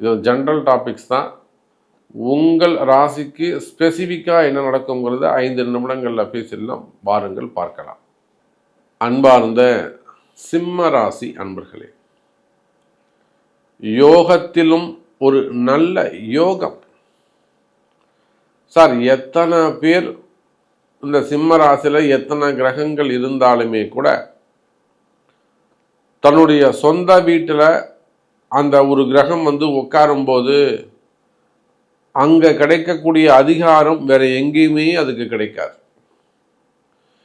இது general topics தான். உங்கள் ராசிக்கு ஸ்பெசிஃபிக்காக என்ன நடக்குங்கிறத ஐந்து நிமிடங்களில் பேசிடலாம். வாருங்கள் பார்க்கலாம். அன்பார்ந்த சிம்ம ராசி அன்பர்களே யோகத்திலும் ஒரு நல்ல யோகம். சார் எத்தனை பேர் இந்த சிம்ம ராசியில் எத்தனை கிரகங்கள் இருந்தாலுமே கூட தன்னுடைய சொந்த வீட்டில் அந்த ஒரு கிரகம் வந்து உட்காரும்போது அங்கே கிடைக்கக்கூடிய அதிகாரம் வேற எங்கேயுமே அதுக்கு கிடைக்காது.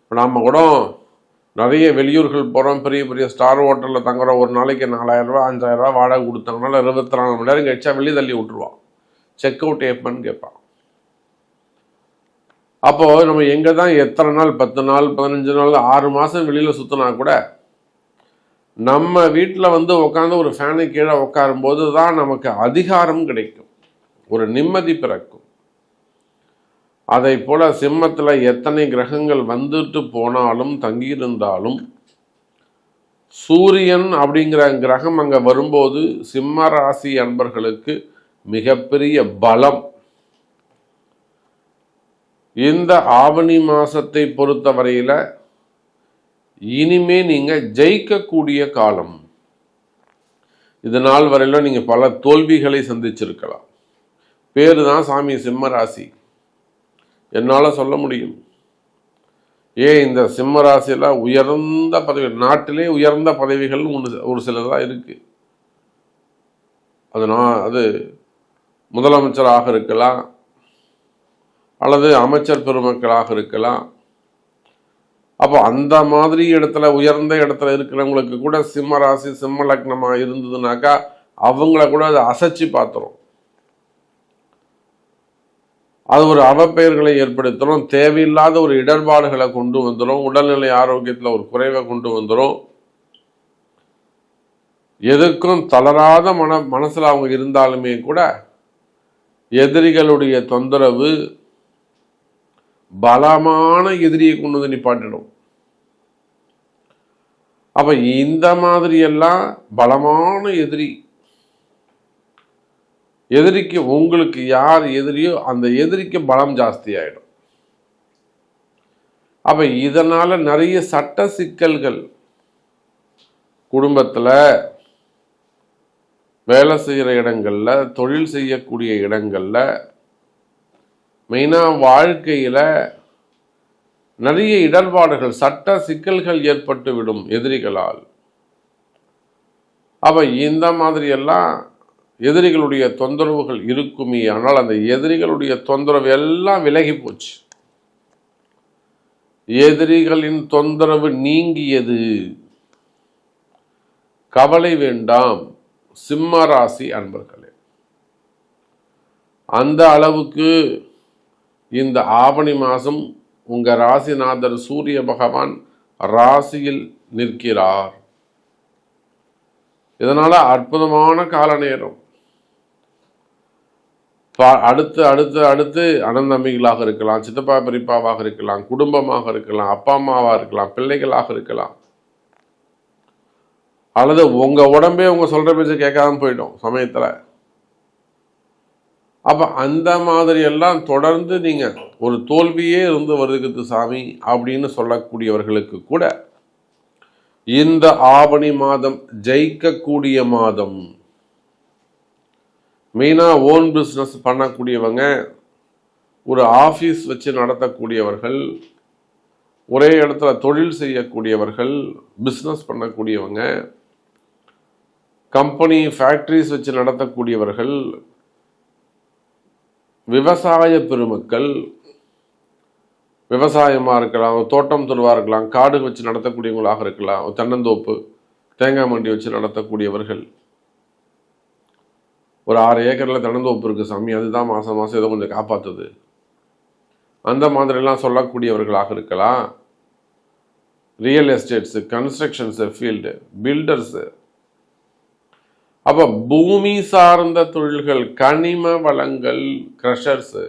இப்போ நாம் கூட நிறைய வெளியூர்கள் போகிறோம் பெரிய பெரிய ஸ்டார் ஹோட்டலில் தங்குறோம் ஒரு நாளைக்கு நாலாயிரம் ரூபா வாடகை கொடுத்தாங்கனால இருபத்தி நாலு மணி நேரம் கழிச்சா வெளியே தள்ளி விட்டுருவான். செக் அவுட் எப்பன்னு கேட்பான். அப்போது நம்ம எங்கே தான் எத்தனை நாள் பத்து நாள் பதினஞ்சு நாள் ஆறு மாதம் வெளியில் சுற்றினா கூட நம்ம வீட்டில் வந்து உட்காந்து ஒரு ஃபேனு கீழே உட்காரும்போது தான் நமக்கு அதிகாரம் கிடைக்கும். ஒரு நிம்மதி பிறக்கும். அதை போல சிம்மத்தில் எத்தனை கிரகங்கள் வந்துட்டு போனாலும் தங்கியிருந்தாலும் சூரியன் அப்படிங்கிற கிரகம் அங்கே வரும்போது சிம்ம ராசி அன்பர்களுக்கு மிகப்பெரிய பலம். இந்த ஆவணி மாதத்தை பொறுத்தவரையில் இனிமே நீங்க ஜெயிக்கக்கூடிய காலம். இது நாள் வரையிலும் நீங்க பல தோல்விகளை சந்திச்சிருக்கலாம். பேரு தான் சாமி சிம்ம ராசி. சொல்ல முடியும். ஏன் இந்த சிம்மராசியில் உயர்ந்த பதவி நாட்டிலே உயர்ந்த பதவிகள் ஒன்று ஒரு சிலதாக இருக்குது அது நான் அது முதலமைச்சராக இருக்கலாம் அல்லது அமைச்சர் பெருமக்களாக இருக்கலாம் அப்போ அந்த மாதிரி இடத்துல உயர்ந்த இடத்துல இருக்கிறவங்களுக்கு கூட சிம்ம ராசி சிம்ம லக்னமா இருந்ததுனாக்கா அவங்கள கூட அதை அசைச்சு பார்த்துரும். அது ஒரு அவப்பெயர்களை ஏற்படுத்தணும் தேவையில்லாத ஒரு இடர்பாடுகளை கொண்டு வந்துடும் உடல்நிலை ஆரோக்கியத்தில் ஒரு குறைவை கொண்டு வந்துடும் எதுக்கும் தளராத மன மனசில் அவங்க இருந்தாலுமே கூட எதிரிகளுடைய தொந்தரவு பலமான எதிரியை கொண்டு வந்து நிப்பாட்டிடும். அப்ப இந்த மாதிரி எல்லாம் பலமான எதிரி. எதிரிக்கு உங்களுக்கு யார் எதிரியோ அந்த எதிரிக்கு பலம் ஜாஸ்தி ஆயிடும் அப்ப இதனால நிறைய சட்ட சிக்கல்கள். குடும்பத்துல வேலை செய்கிற இடங்கள்ல தொழில் செய்யக்கூடிய இடங்கள்ல மெயினாக வாழ்க்கையில் நிறைய இடர்பாடுகள் சட்ட சிக்கல்கள் ஏற்பட்டு விடும் எதிரிகளால். அப்போ இந்த மாதிரி எல்லாம் எதிரிகளுடைய தொந்தரவுகள் இருக்குமே ஆனால் அந்த எதிரிகளுடைய தொந்தரவு எல்லாம் விலகி போச்சு. எதிரிகளின் தொந்தரவு நீங்கியது. கவலை வேண்டாம் சிம்ம ராசி அன்பர்களே. அந்த அளவுக்கு இந்த ஆவணி மாதம் உங்கள் ராசிநாதர் சூரிய பகவான் ராசியில் நிற்கிறார். இதனால் அற்புதமான கால நேரம். அடுத்து அடுத்து அடுத்து அனந்தம்பிகளாக இருக்கலாம் சித்தப்பா பெரியப்பாவாக இருக்கலாம் குடும்பமாக இருக்கலாம் அப்பா அம்மாவாக இருக்கலாம் பிள்ளைகளாக இருக்கலாம். அல்லது உங்கள் உடம்பே உங்கள் சொல்கிற பேச்சு கேட்காம போயிடும் சமயத்தில். அப்போ அந்த மாதிரி எல்லாம் தொடர்ந்து நீங்கள் ஒரு தோல்வியே இருந்து வருதுக்குது சாமி அப்படின்னு சொல்லக்கூடியவர்களுக்கு கூட இந்த ஆவணி மாதம் ஜெயிக்கக்கூடிய மாதம். மெயினாக ஓன் பிஸ்னஸ் பண்ணக்கூடியவங்க ஒரு ஆஃபீஸ் வச்சு நடத்தக்கூடியவர்கள் ஒரே இடத்துல தொழில் செய்யக்கூடியவர்கள் பிஸ்னஸ் பண்ணக்கூடியவங்க கம்பெனி ஃபேக்ட்ரிஸ் வச்சு நடத்தக்கூடியவர்கள் விவசாய பெருமக்கள் விவசாயமாக இருக்கலாம் தோட்டம் தொழுவாக இருக்கலாம் காடு வச்சு நடத்தக்கூடியவங்களாக இருக்கலாம் தென்னந்தோப்பு தேங்காய் மண்டி வச்சு நடத்தக்கூடியவர்கள். ஒரு ஆறு ஏக்கரில் தென்னந்தோப்பு இருக்குது சாமி அதுதான் மாதம் மாதம் ஏதோ கொஞ்சம் காப்பாற்றுது அந்த மாதிரிலாம் சொல்லக்கூடியவர்களாக இருக்கலாம். Real estates constructions field builders அப்போ பூமி சார்ந்த தொழில்கள் கனிம வளங்கள் க்ரஷர்ஸு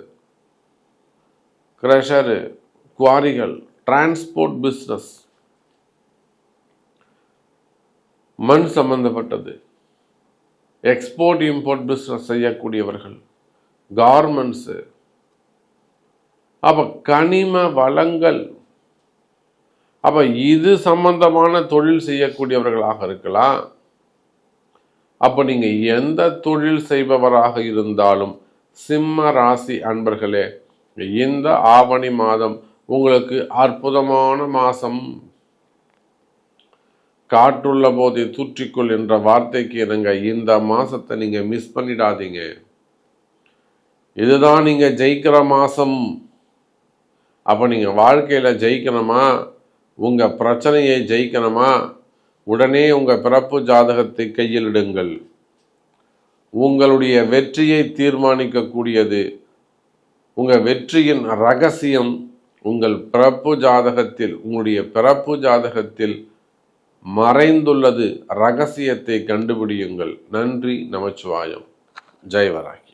க்ரஷரு குவாரிகள் டிரான்ஸ்போர்ட் பிஸ்னஸ் மண் சம்பந்தப்பட்டது. எக்ஸ்போர்ட் இம்போர்ட் பிஸ்னஸ் செய்யக்கூடியவர்கள் கார்மெண்ட்ஸு அப்போ கனிம வளங்கள். அப்போ இது சம்பந்தமான தொழில் செய்யக்கூடியவர்களாக இருக்கலாம். அப்போ நீங்கள் எந்த தொழில் செய்பவராக இருந்தாலும் சிம்ம ராசி அன்பர்களே இந்த ஆவணி மாதம் உங்களுக்கு அற்புதமான மாதம் காற்றுள்ள போதை தூற்றிக்கொள் என்ற வார்த்தைக்கு இருங்க. இந்த மாசத்தை நீங்கள் மிஸ் பண்ணிடாதீங்க. இதுதான் நீங்கள் ஜெயிக்கிற மாதம் அப்போ நீங்கள் வாழ்க்கையில் ஜெயிக்கணுமா? உங்க பிரச்சனையை ஜெயிக்கணுமா? உடனே உங்கள் பிறப்பு ஜாதகத்தை கையிலிடுங்கள். உங்களுடைய வெற்றியை தீர்மானிக்கக்கூடியது. உங்கள் வெற்றியின் ரகசியம் உங்கள் பிறப்பு ஜாதகத்தில் உங்களுடைய பிறப்பு ஜாதகத்தில் மறைந்துள்ளது. ரகசியத்தை கண்டுபிடியுங்கள். நன்றி நமச்சிவாயம். ஜெயவராகி.